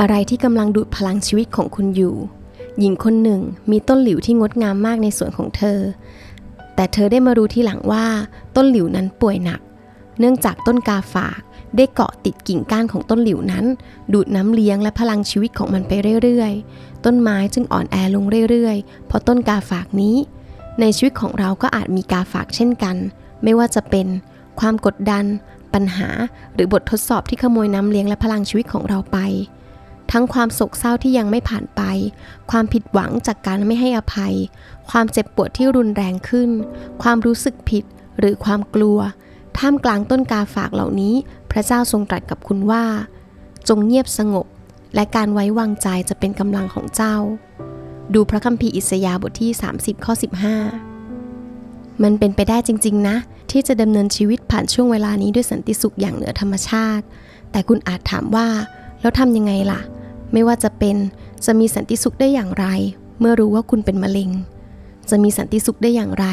อะไรที่กำลังดูดพลังชีวิตของคุณอยู่ หญิงคนหนึ่งมีต้นหลิวที่งดงามมากในสวนของเธอ แต่เธอได้มารู้ทีหลังว่าต้นหลิวนั้นป่วยหนัก เนื่องจากต้นกาฝากได้เกาะติดกิ่งก้านของต้นหลิวนั้น ดูดน้ำเลี้ยงและพลังชีวิตของมันไปเรื่อยๆ ต้นไม้จึงอ่อนแอลงเรื่อยๆ เพราะต้นกาฝากนี้ ในชีวิตของเราก็อาจมีกาฝากเช่นกัน ไม่ว่าจะเป็น ความกดดัน ปัญหา หรือบททดสอบที่ขโมยน้ำเลี้ยงและพลังชีวิตของเราไป ทั้งความโศกเศร้าที่ยังไม่ผ่านไป ความผิดหวังจากการไม่ให้อภัย ความเจ็บปวดที่รุนแรงขึ้น ความรู้สึกผิดหรือความกลัว ท่ามกลางต้นกาฝากเหล่านี้ พระเจ้าทรงตรัสกับคุณว่า จงเงียบสงบ และการไว้วางใจจะเป็นกำลังของเจ้า ดูพระคัมภีร์อิสยาห์บทที่ 30ข้อ15 มันเป็นไปได้จริง ๆ นะ ที่จะดำเนินชีวิตผ่านช่วงเวลานี้ด้วยสันติสุขอย่างเหนือธรรมชาติ แต่คุณอาจถามว่าแล้วทำยังไงล่ะ ไม่ว่าจะเป็นจะมีสันติสุขได้อย่างไร เมื่อรู้ว่าคุณเป็นมะเร็ง จะมีสันติสุขได้อย่างไร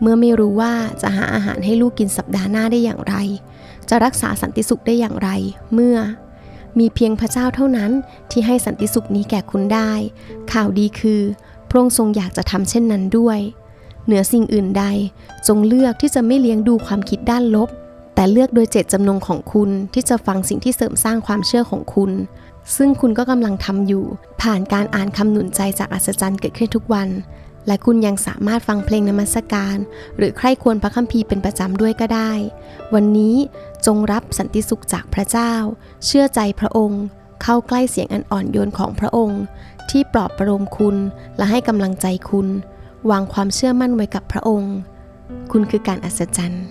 เมื่อไม่รู้ว่าจะหาอาหารให้ลูกกินสัปดาห์หน้าได้อย่างไร จะรักษาสันติสุขได้อย่างไร เมื่อ มีเพียงพระเจ้าเท่านั้นที่ให้สันติสุขนี้แก่คุณได้ ข่าวดีคือ พระองค์ทรงอยากจะทำเช่นนั้นด้วย เหนือสิ่งอื่นใด จงเลือกที่จะไม่เลี้ยงดูความคิดด้านลบ แต่เลือกโดยเจตจำนงของคุณที่จะฟังสิ่งที่เสริมสร้างความเชื่อของคุณ ซึ่งคุณก็กำลังทำอยู่ ผ่านการอ่านคำหนุนใจจากอัศจรรย์เกิดขึ้นทุกวัน และคุณยังสามารถฟังเพลงนมัสการ หรือใคร่ควรพระคัมภีร์เป็นประจำด้วยก็ได้ วันนี้จงรับสันติสุขจากพระเจ้า เชื่อใจพระองค์ เข้าใกล้เสียงอันอ่อนโยนของพระองค์ ที่ปลอบประโลมคุณและให้กำลังใจคุณ วางความเชื่อมั่นไว้กับพระองค์ คุณคือการอัศจรรย์